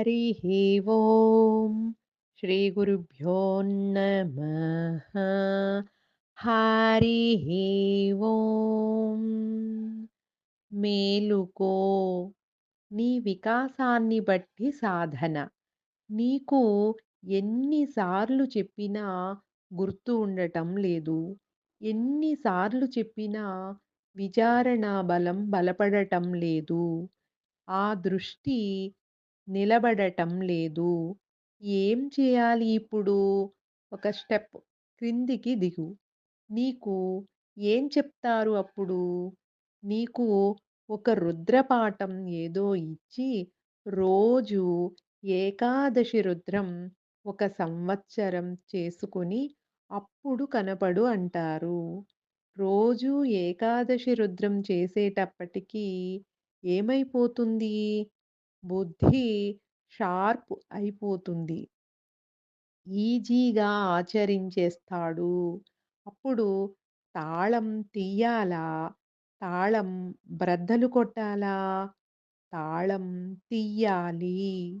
హరి ఓం శ్రీ గురుభ్యో నమ హరి ఓం మేలుకో నీ వికాసాన్ని బట్టి సాధన. నీకు ఎన్నిసార్లు చెప్పినా గుర్తు ఉండటం లేదు. ఎన్నిసార్లు చెప్పినా విచారణ బలం బలపడటం లేదు. ఆ దృష్టి నిలబడటం లేదు. ఏం చేయాలి ఇప్పుడు? ఒక స్టెప్ క్రిందికి దిగు. నీకు ఏం చెప్తారు అప్పుడు? నీకు ఒక రుద్రపాఠం ఏదో ఇచ్చి రోజు ఏకాదశి రుద్రం ఒక సంవత్సరం చేసుకుని అప్పుడు కనపడు అంటారు. రోజు ఏకాదశి రుద్రం చేసేటప్పటికీ ఏమైపోతుంది? బుద్ధి షార్ప్ అయిపోతుంది. ఈజీగా ఆచరించేస్తాడు. అప్పుడు తాళం తీయాలా? తాళం బ్రద్దలు కొట్టాలా? తాళం తీయాలి.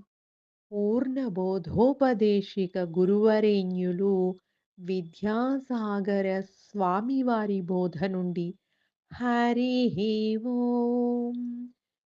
పూర్ణ బోధోపదేశిక గురువరేణ్యులు విద్యాసాగర స్వామివారి బోధ నుండి హరి ఓం.